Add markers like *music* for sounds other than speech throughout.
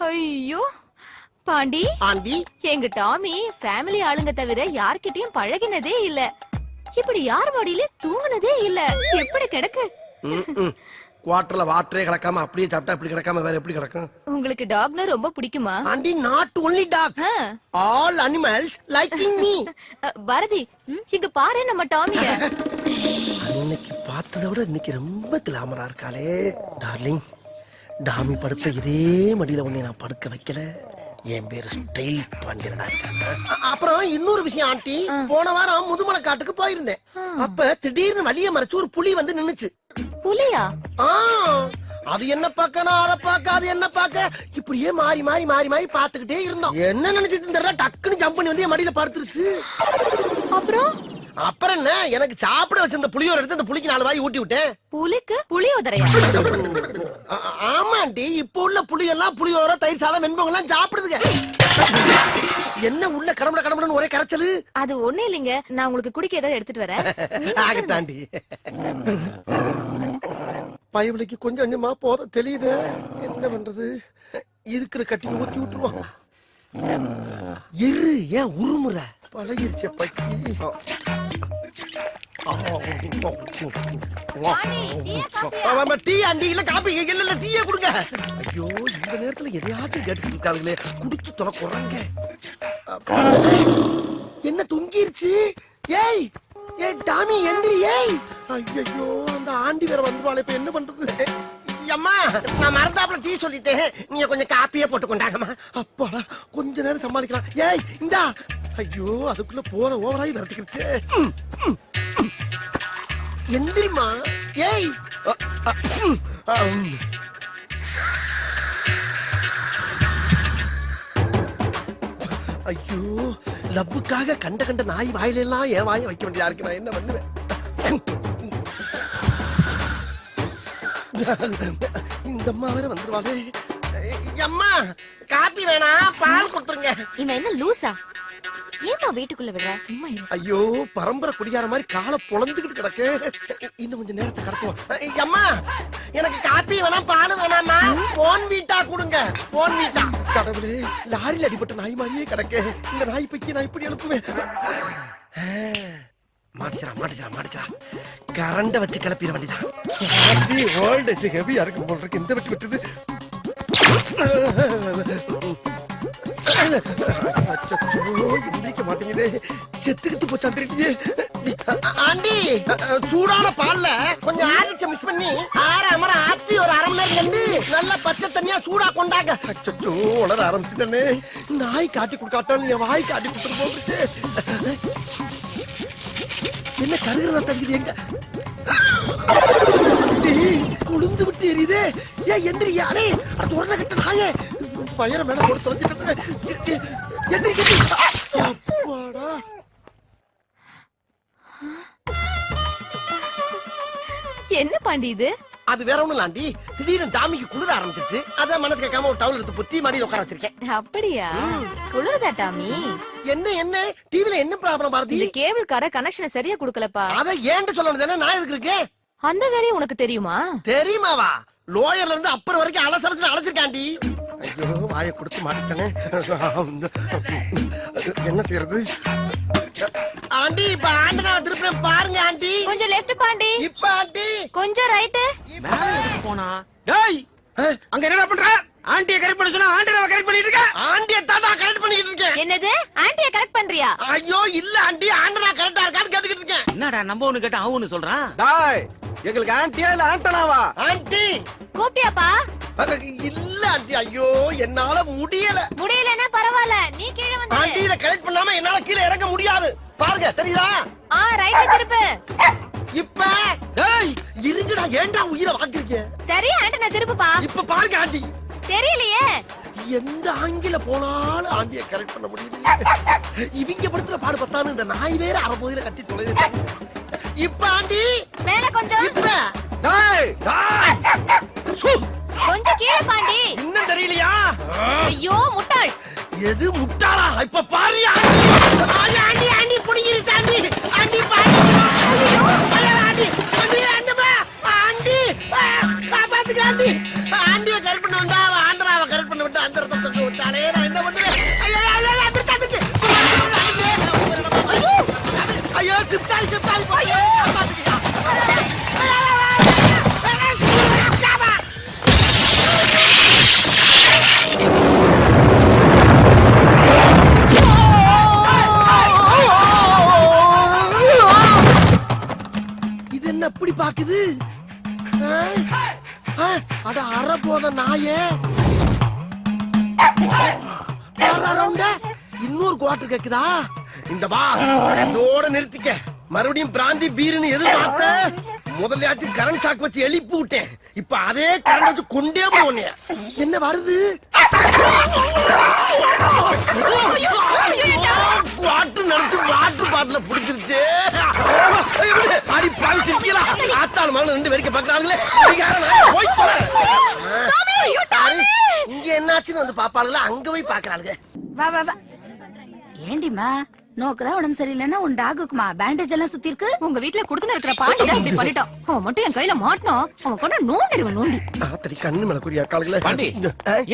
ஐயோ. பாண்டி ஆண்டி. எங்க Tommy family ஆளுங்க தவிர யார்கிட்டயும் பழகினதே இல்ல. இப்படி யார் மடியில தூங்குனதே இல்ல. எப்படி கிடக்கு? குவார்டர்ல வாட்டரே கலக்காம அப்படியே சாப்பிட்டா இப்படி கிடக்காம வேற எப்படி கிடக்கும்? உங்களுக்கு டாக்னா ரொம்ப பிடிக்குமா? Aunty not only dog all animals liking me Bharathi இங்க பாரு நம்ம டாமிய. *laughs* அன்னைக்கு பார்த்ததை விட இன்னைக்கு ரொம்ப கிளாமரா இருக்காளே டார்லிங் டாமி படுத்த இதே மடியில உன்னை நான் படுக்க வைக்கல. என் பேரு ஸ்டைல் பாண்டியனடா அப்புறம் இன்னொரு விஷயம் ஆண்டி. போன வாரம் முதுமலை காட்டுக்கு போயிருந்தேன். அப்ப திடீர்னு வழிய மறைச்சு ஒரு புலி வந்து நின்னுச்சு. புலியா? ஆ, அது என்ன பார்க்க நான் அதை பார்க்க அது என்ன பார்க்க? இப்படியே மாறி மாறி மாறி மாறி பார்த்துக்கிட்டே இருந்தோம். என்ன நினைச்சிட்டு தெரியல டக்குன்னு ஜம்ப் பண்ணி வந்து என் மடியில படுத்துருச்சு. அப்புறம்? அப்புறம் என்ன? எனக்கு சாப்பிட வச்சிருந்த புளியோர எடுத்து அந்த புளிக்கு நாலு வாய் ஊட்டி விட்டேன். புலிக்கு புளியோதரையா? ஆமாண்டி இப்ப உள்ள புளியெல்லாம் புளியோர தயிர் சாதம் வெண்பொங்கல் எல்லாம் சாப்பிடுதுங்க. என்ன உள்ள கடம்பட கடம்படன்னு ஒரே கரைச்சலு? அது ஒண்ணு இல்லைங்க. நான் உங்களுக்கு குடிக்க ஏதாவது எடுத்துட்டு வரேன். *laughs* ஆகட்டாண்டி. பயவலிக்கு கொஞ்சம் கொஞ்சமா போத தெரியுது. என்ன பண்றது? இருக்கிற கட்டி ஊத்தி விட்டுருவான் இரு ஏன் உருமுற? பழகிருச்ச பக்கி? டீ அண்டி இல்ல காப்பி இல்ல இல்ல டீயே கொடுங்க ஐயோ இந்த நேரத்துல எதையாச்சும் கேட்டு இருக்காங்களே குடிச்சு தொலை குறங்க என்ன தொங்கிருச்சு ஏய் ஏய் டாமி எந்திரி ஏய் ஐயோ அந்த ஆண்டி வேற வந்துருவாளே இப்ப என்ன பண்றது அம்மா நான் மறந்தாப்புல டீ சொல்லிட்டேன் நீங்க கொஞ்சம் காப்பியே போட்டு கொண்டாங்கம்மா அப்பாடா கொஞ்ச நேரம் சமாளிக்கலாம். ஏய் இந்தா ஐயோ அதுக்குள்ள போற ஓவராய் வரத்துக்கிடுச்சு எந்திரிமா ஏய்! ஐயோ லவ்வுக்காக கண்ட கண்ட நாய் வாயில எல்லாம் என் வாயை வைக்க வேண்டியதா இருக்கு. நான் என்ன பண்ணுவேன்? இந்த அம்மா வேற வந்துருவாளே. அம்மா காப்பி வேணாம் பால் கொடுத்துருங்க. இவன் என்ன லூசா? ஏமா வீட்டுக்குள்ள விடுற? சும்மா இரு. ஐயோ பரம்பரை குடியார மாதிரி காலை பொழந்துகிட்டு கிடக்கு. இன்னும் கொஞ்சம் நேரத்தை கடத்துவோம். அம்மா எனக்கு காப்பி வேணாம் பால் வேணாமா போன் வீட்டா கொடுங்க. போன் வீட்டா. கடவுளே லாரியில் அடிபட்ட நாய் மாதிரியே கிடக்கு. இந்த நாய் பைக்கி நான் இப்படி எழுப்புவேன். மாட்டிச்சா மாட்டிச்சா மாட்டிச்சா கரண்ட வச்சு கிளப்பிட வேண்டியதான் ஹெவியா இருக்கும் போல் இருக்கு. இந்த வெட்டு வெட்டுது. எந்திரிக்க மாட்டேங்குதே செத்துக்கிட்டு போச்சான் தெரியலையே ஆண்டி சூடான பால்ல கொஞ்சம் ஆரிச்ச மிஸ் பண்ணி ஆற அமர ஆத்தி ஒரு அரை மணி நேரம் கண்டு நல்ல பச்சை தண்ணியா சூடா கொண்டாங்க. அச்சோ உளர ஆரம்பிச்சுட்டனே. நாய் காட்டி கொடுக்காட்டாலும் என் வாய் காட்டி கொடுத்துட்டு போகுது என்ன கருகிற தங்குது எங்க? டேய், விட்டு எரியுதே. ஏன் எந்திரி யாரே அது உடனே கட்ட நாயே. பயிர மேல போட்டு தொலைஞ்சிட்டு அப்பாடா. என்ன பாண்டி இது? அது வேற ஒண்ணும் இல்லாண்டி. திடீர்னு டாமிக்கு குளிர ஆரம்பிச்சிருச்சு. அதான் மனசு கேட்காம ஒரு டவுல் எடுத்து புத்தி மடியில் உட்கார வச்சிருக்கேன் அப்படியா குளிருதா டாமி? என்ன என்ன? டிவில என்ன ப்ராப்ளம் பாரதி? இந்த கேபிள் கார கனெக்ஷனை சரியா குடுக்கலப்பா. அத ஏன்ட்டு சொல்லணும் தானே? நான் எதுக்கு இருக்கேன்? அந்த வேலையும் உனக்கு தெரியுமா? தெரியுமாவா? லோயர்ல இருந்து அப்பர் வரைக்கும் அலசலத்துல அழைச்சிருக்காண்டி ஐயோ வாயை கொடுத்து மாட்டிட்டனே என்ன செய்யறது? ஆண்டி இப்ப ஆண்டனா திருப்பி பாருங்க ஆண்டி. கொஞ்சம் லெஃப்ட் பாண்டி. இப்ப ஆண்டி. கொஞ்சம் ரைட்டு போனா. டேய் அங்க என்னடா பண்ற? ஆண்டிய கரெக்ட் பண்ண சொன்னா ஆண்டிய கரெக்ட் பண்ணிட்டு இருக்க. ஆண்டிய தாத்தா கரெக்ட் பண்ணிட்டு இருக்கேன். என்னது? கரெக்ட் பண்றியா ஐயோ இல்ல ஆண்டி ஆண்டனா கரெக்டா இருக்கான்னு கேட்டுக்கிட்டு இருக்கேன். என்னடா நம்ம ஒண்ணு கேட்டா அவன் சொல்றான்? டாய் எங்களுக்கு ஆன்ட்டியா இல்ல ஆண்டனாவா? ஆண்டி! கூப்பிட்டியாப்பா? இல்ல ஆண்டி ஐயோ என்னால முடியல. முடியலன்னா பரவாயில்ல நீ கீழே வந்து ஆண்டி இத கரெக்ட் பண்ணாம என்னால கீழே இறங்க முடியாது. பாருங்க தெரியுதா? ஆ ரைட்ல திருப்பு. இப்ப டேய்! இருங்கடா ஏன்டா உயிரை வாங்குறீங்க? சரி ஆண்டனா திருப்புப்பா. இப்ப பாருங்க ஆண்டி. தெரியலையே. எந்த ஆங்கில போனாலும் ஆண்டிய கரெக்ட் பண்ண முடியல இவங்க படுத்துற பாடு பத்தானு இந்த நாய் வேற அரைபோதில கத்தி தொலைது இப்ப ஆண்டி மேல கொஞ்சம். இப்ப. டாய் கொஞ்சம் கீழே பாண்டி இன்னும் தெரியலையா? ஐயோ முட்டாள். எது முட்டாளா? இப்ப பாரு ஆண்டி. ஆண்டி, தொட்டு விட்டாலே நான் என்ன பண்ணுவேன்? ஐயோ, சிப்டாய் சிப்டாய் ஐயோ இது என்ன பாக்குது? அட அற போத நாயே. ரவுண்ட இன்னொரு குவாட்டர் கேக்குதா? இந்த பா இதோட நிறுத்திக்க. மறுபடியும் பிராந்தி பீருன்னு எதிர்பார்த்த முதல்லையாச்சும் கரண்ட் ஷாக் வச்சு எழுப்பி விட்டேன். இப்ப அதே கரண்ட் வச்சு கொண்டே போனேன் என்ன வருது? குவாட்டர் நினைச்சு வாட்டர் பாட்டில புடிச்சிருச்சு. அடி பாவி சிரிக்கலா ஆத்தாள் மகன் ரெண்டு வேடிக்கை பாக்குறாங்களே போய் தொலை. இங்க என்னாச்சுன்னு வந்து பாப்பாளுல அங்க போய் பாக்குறாளுங்க வா வா வா. ஏண்டிமா நோக்குதான் உடம்பு சரியில்லைன்னா உன் டாகுக்குமா? பேண்டேஜ் எல்லாம் சுத்தி இருக்கு உங்க வீட்ல குடுத்துன இருக்கிற பாட்டி தான் இப்படி பண்ணிட்டான். அவன் மட்டும் என் கையில மாட்டினான் அவன் கொண்டு நோண்டிடுவன் நோண்டி. ஆத்தடி கண்ணு மேல குறியா காலுங்களே பாண்டி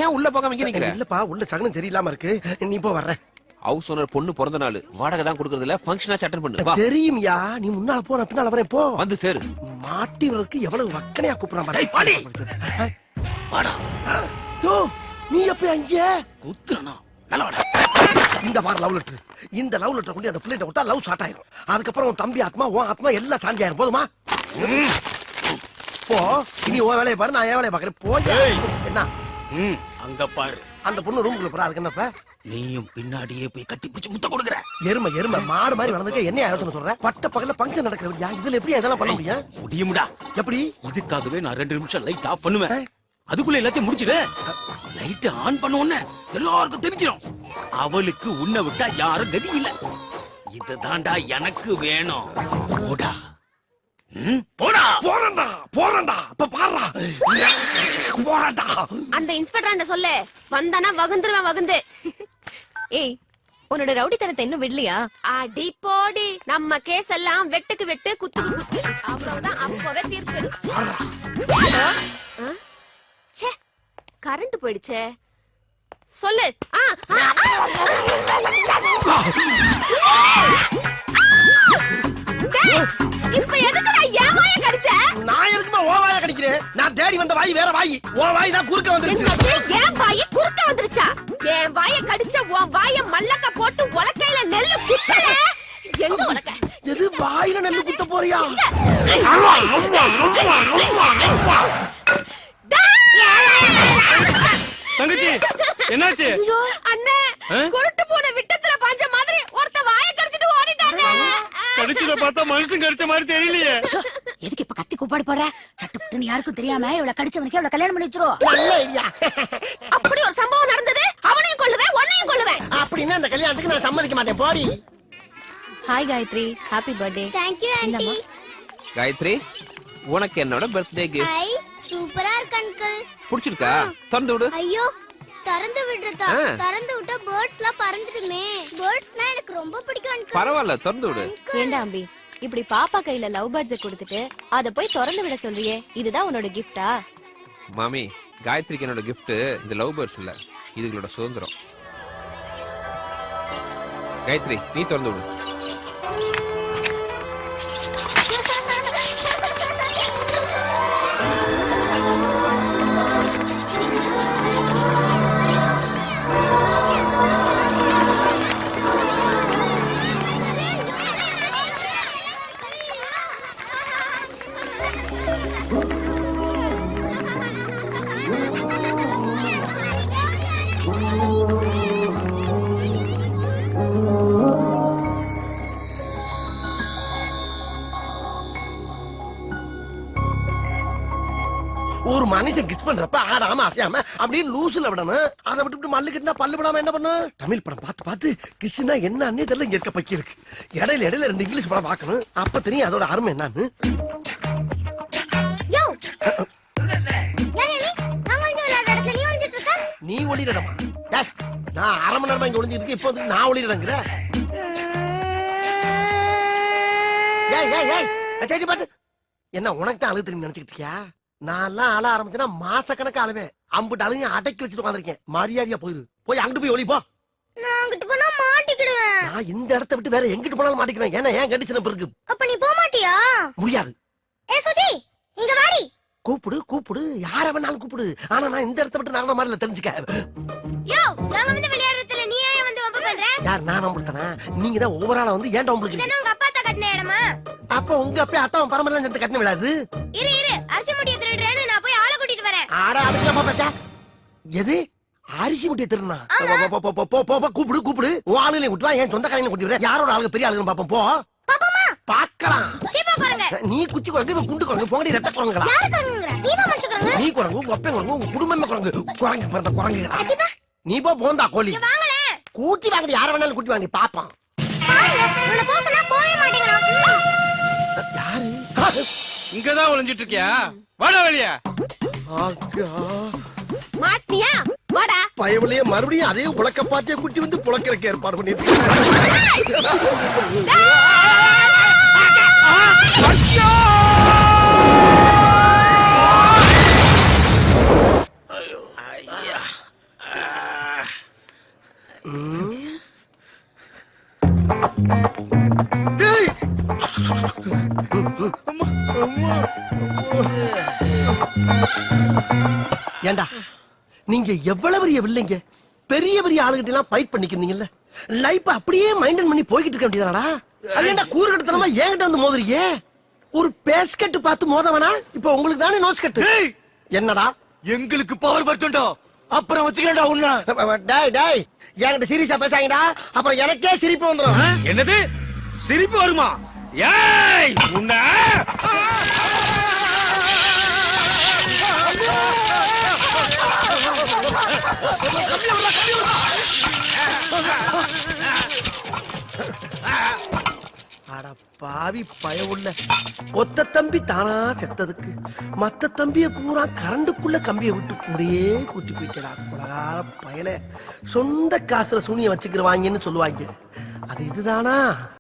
ஏன் உள்ள போகாம இங்க நிக்கிற? இல்லப்பா உள்ள சகனம் தெரியலாம இருக்கு. நீ போ வர்ற ஹவுஸ் ஓனர் பொண்ணு பிறந்த நாள். வாடகை தான் கொடுக்கறது இல்ல ஃபங்க்ஷனா அட்டன் பண்ணு. வா. தெரியும்யா நீ முன்னால போ நான் பின்னால வரேன் போ. வந்து சேரு. மாட்டினருக்கு எவ்வளவு வக்கனையா கூப்பிடுறான் பாரு. பாடி வாடா. யோ நீ எப்ப அங்க குத்துறனா? நல்ல வாடா. இந்த வார லவ் லெட்டர் இந்த லவ் லெட்டர் கொண்டு அந்த பிள்ளைகிட்ட விட்டா லவ் ஸ்டார்ட் ஆயிரும். அதுக்கப்புறம் உன் தம்பி ஆத்மா உன் ஆத்மா எல்லாம் சாந்தி ஆயிரும். போதுமா? போ இனி உன் வேலையை பாரு நான் என் வேலையை பாக்குறேன் போய் என்ன? அங்க பாரு. அந்த பொண்ணு ரூமுக்குள்ள போறா அதுக்கு என்னப்ப நீயும் பின்னாடியே போய் கட்டி பிடிச்சு முத்த கொடுக்குற. எருமை எருமை மாடு மாதிரி வளர்ந்துக்க என்ன யோசனை சொல்ற? பட்ட பகல்ல பங்கன் நடக்கிறது யா இதுல எப்படி இதெல்லாம் பண்ண முடியும்? முடியும்டா. எப்படி? இதுக்காகவே நான் ரெண்டு நிமிஷம் லைட் ஆஃப் பண்ணுவேன். அதுக்குள்ள எல்லாத்தையும் முடிச்சிடு. லைட் ஆன் பண்ண உடனே எல்லாருக்கும் தெரிஞ்சிடும் அவளுக்கு உன்னை விட்டா யாரும் கதி இல்ல. இதுதான்டா எனக்கு வேணும். போடா. போடா. போறேன்டா போறேன்டா. இப்ப பாடுறா போறேன்டா அந்த இன்ஸ்பெக்டர் சொல்லு? வந்தானா வகுந்துருவேன் வகுந்து. ஏய் உன்னோட ரவுடித்தனத்தை இன்னும் விடலையா? அடி போடி. நம்ம கேஸ் எல்லாம் வெட்டுக்கு வெட்டு குத்துக்கு குத்து. அவ்வளவுதான். அப்பவே தீர்ப்பு. கரண்ட் போயிடுச்சே. சொல்லு. இப்ப எதுக்குடா என் வாய கடிச்ச? நான் எதுக்குமா ஓ வாய கடிக்கிறேன்? நான் தேடி வந்த வாய் வேற வாய். ஓ வாய் தான் குறுக்க வந்துருச்சு? என் வாய் குறுக்க வந்துருச்சா? என் வாய கடிச்ச உன் வாய மல்லக்க போட்டு உலக்கையில நெல்லு குத்தல. எங்க உலக்க? எது வாயில நெல்லு குத்த போறியா? தங்கச்சி என்னாச்சு? அண்ணே? குருட்டு பூனை விட்டத்துல பாஞ்ச மாதிரி ஒருத்த வாய கடிச்சிட்டு ஓடிட்டானே. கடிச்சத பார்த்தா மனுஷன் கடிச்ச மாதிரி தெரியலையே. எதுக்கு இப்ப கத்தி கூப்பாடு போடுற? சட்டுப்புட்டுன்னு யாருக்கும் தெரியாம இவ்வளவு கடிச்சவனுக்கு இவ்வளவு கல்யாணம் பண்ணி வச்சிரும் நல்ல ஐடியா. அப்படி ஒரு சம்பவம் நடந்தது அவனையும் கொல்லுவேன் உன்னையும் கொல்லுவேன். அப்படின்னா அந்த கல்யாணத்துக்கு நான் சம்மதிக்க மாட்டேன். போடி. Hi Gayathri. Happy birthday thank you aunty Gayathri உனக்கு என்னோட பர்த்டே கிஃப்ட் சூப்பரா இருக்கு அங்கிள் பிடிச்சிருக்கா? திறந்து விடு. ஐயோ திறந்து விடுறதா ஆ. திறந்து விட்டா பேர்ட்ஸ் எல்லாம் பறந்துடுமே. பேர்ட்ஸ்னா எனக்கு ரொம்ப பிடிக்கும் அங்கிள் பரவாயில்ல திறந்து விடு. ஏண்டா அம்பி? இப்படி பாப்பா கையில லவ் பேர்ட்ஸ கொடுத்துட்டு அத போய் திறந்து விட சொல்றியே? இதுதான் உன்னோட கிஃப்டா மாமி காயத்ரிக்கு என்னோட gift இந்த லவ் பேர்ட்ஸ் இல்ல. இதுகளோட சுதந்திரம். காயத்ரி நீ திறந்து விடு. ஒரு மனுஷன் கிஸ் பண்றப்ப ஆடாம அசையாம அப்படியே லூசுல விடணும். அதை விட்டு மல்லு கட்டினா பல்லு விடாம என்ன பண்ணும்? தமிழ் படம் பார்த்து பார்த்து கிஸ்னா என்னன்னே தெரியல இங்க இருக்க பக்கி இருக்கு. இடையில இடையில ரெண்டு இங்கிலீஷ் படம் பார்க்கணும். அப்ப தெரியும் அதோட அருமை என்னன்னு. நீ ஒளிரடமா நான் அரை மணி நேரமா இங்க ஒளிஞ்சிட்டு இருக்கேன். இப்போ நான் ஒளிரடங்கிற சரி பாட்டு என்ன உனக்கு தான் அழுது திரும்பி நினைச்சுக்கிட்டு இருக்கியா? நான் எல்லாம் ஆள ஆரம்பிச்சேன்னா மாசக்கணக்கு ஆளுவேன் அம்புட்டு அழுங்க அடக்கி வச்சுட்டு உட்காந்துருக்கேன் மரியாதையா போயிரு. போய் அங்கிட்டு போய் ஒளி போ. நான் இந்த இடத்த விட்டு வேற எங்கிட்டு போனாலும் மாட்டிக்கிறேன் ஏன்னா ஏன் கண்டிச்சு இருக்கு அப்ப நீ போக மாட்டியா முடியாது. ஏ சுஜி இங்க வாடி. கூப்பிடு கூப்பிடு. யார வேணாலும் கூப்பிடு. ஆனா நான் இந்த இடத்த விட்டு நடந்த மாதிரி இல்ல தெரிஞ்சுக்க. ஏன் யார் நான் நம்புறேனா நீங்க தான் ஓவரால வந்து உங்களுக்கு இதெல்லாம் உங்க அப்பா தான் கட்டின இடமா? அப்ப உங்க அப்பா அத்தான் பரம்பரை சேர்த்து கட்டின விடாது இரு இரு. அரிசி முடிய திருடுறேன்னு நான் போய் ஆளை கூட்டிட்டு வரேன். ஆடா அதுக்கு அப்பா பேட்டா எது? அரிசி முட்டையை திருநா போ, போ, போ, போ, போ, போ, கூப்பிடு கூப்பிடு. உன் ஆளுகளையும் கூட்டு வா. என் சொந்த கலையில கூட்டி வரேன். யாரோட ஆளுங்க? பெரிய ஆளுங்க பாப்போம் போ. பாக்கலாம் குரங்க. நீ குச்சி குரங்கு இவன் குண்டு குரங்கு போங்கடி ரெட்ட குரங்குங்கற? நீ குரங்கு. நீ குரங்கு உங்க குரங்கு குடும்பமே குரங்கு. குரங்கு பிறந்த அச்சிப்பா நீ போ போந்தா கோழி. இங்க வாங்களே கூட்டி வாங்கடி யார வேணாலும் கூட்டி வாங்கடி பாப்பான். யாரு? இங்கதான் ஒளிஞ்சிட்டு இருக்கியா வாடா வெளிய. மாட்டியா? வாடா. பயவலையே மறுபடியும் அதே உலக்க பாட்டிய குட்டி வந்து புழக்கிறக்கு ஏற்பாடு பண்ணிட்டு! ஏண்டா நீங்க எவ்வளவு பெரிய வில்லைங்க? பெரிய பெரிய ஆளுகிட்ட எல்லாம் ஃபைட் பண்ணிக்கிறீங்கல்ல. லைஃப் அப்படியே மைண்டன் பண்ணி போய்கிட்டு இருக்க வேண்டியதாடா அது ஏன்டா கூறுகட்டத்தனமா ஏன்கிட்ட வந்து மோதுறீங்க? ஒரு பேஸ்கட் பார்த்து மோத வேணா இப்ப உங்களுக்கு தானே நோஸ் கட்டு என்னடா? எங்களுக்கு பவர் வரட்டும்டா அப்புறம் வச்சுக்கிறேன்டா உன்ன. டேய் டேய்! என்கிட்ட சீரியஸா பேசாங்கடா அப்புறம் எனக்கே சிரிப்பு வந்துடும் என்னது? சிரிப்பு வருமா? ஏய் உன்ன! பாவி பாவி பயவுள்ள. ஒத்த தம்பி தானா செத்ததுக்கு. மத்த தம்பிய பூரா கரண்டுக்குள்ள கம்பியை விட்டு கூடயே கூட்டி போயிட்டா குலகார பயல. சொந்த காசுல சூனிய வச்சுக்கிறவாங்கன்னு சொல்லுவாங்க. அது இதுதானா?